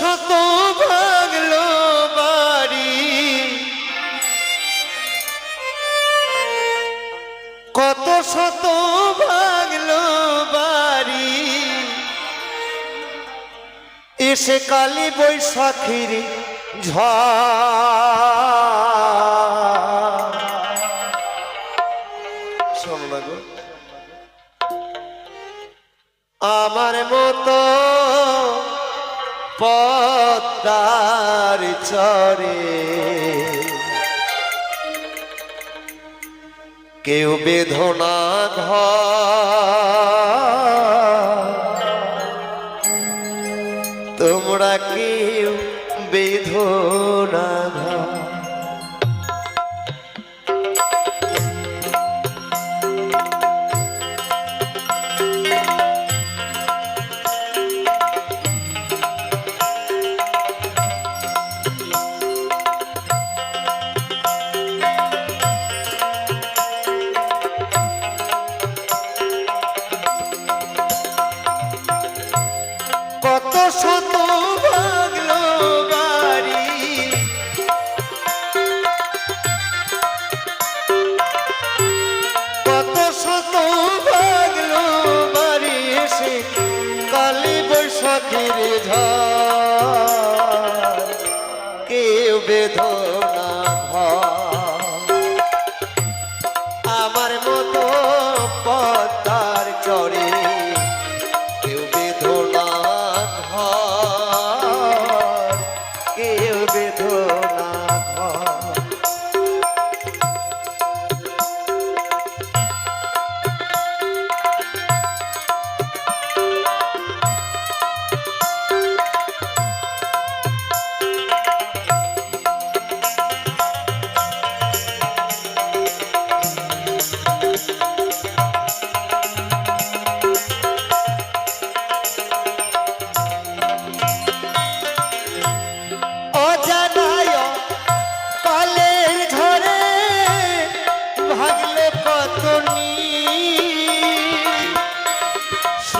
শত ভাঙলো বাড়ি কত শত ভাঙলো বাড়ি এসে কালি বৈশাখীর ঝড়। আমার মতো পদ্মার চরে। কেউ বেদনা ঘ তোমরা কেউ বেদনা তোমার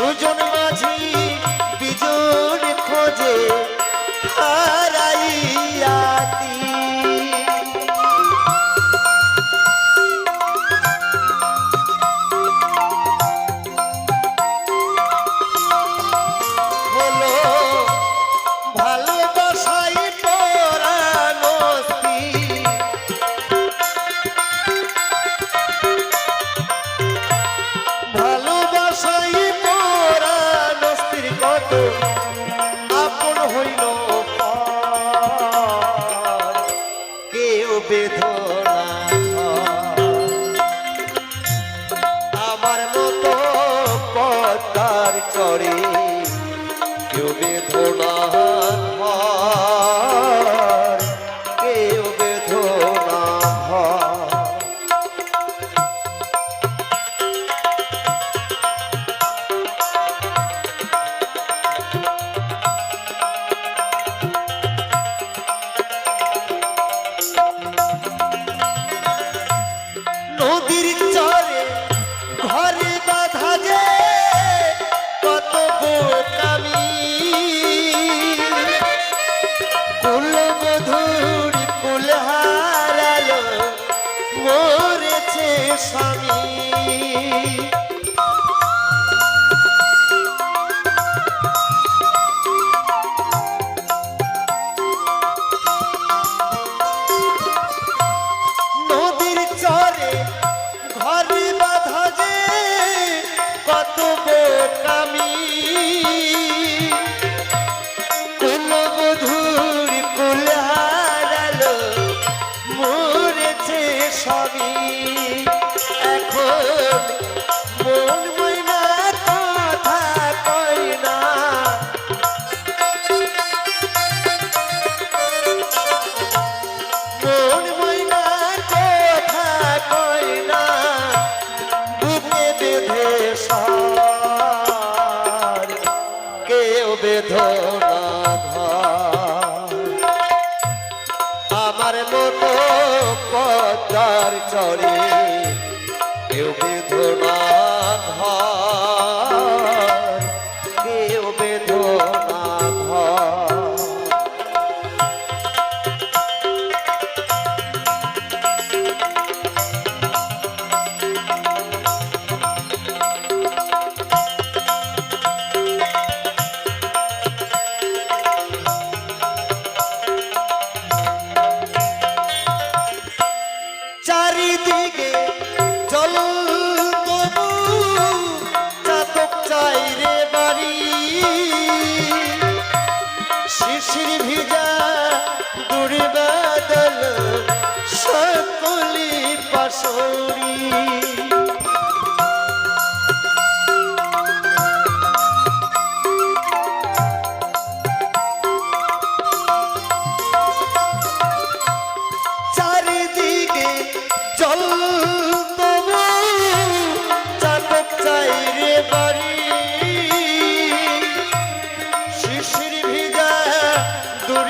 সুজন আপন হইল কেউ বেদনা আমার মতো পদ্মার চরে কেউ বেদনা আমার মতো পদ্মার চড়ে কেউ বেদনা শ্রী ভিজা দূরে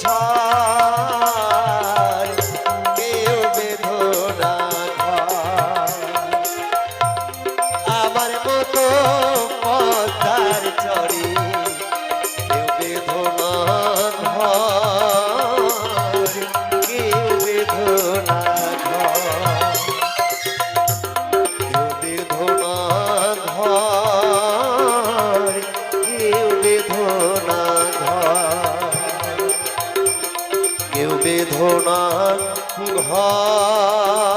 唱。কেউ বেদনা ঘর।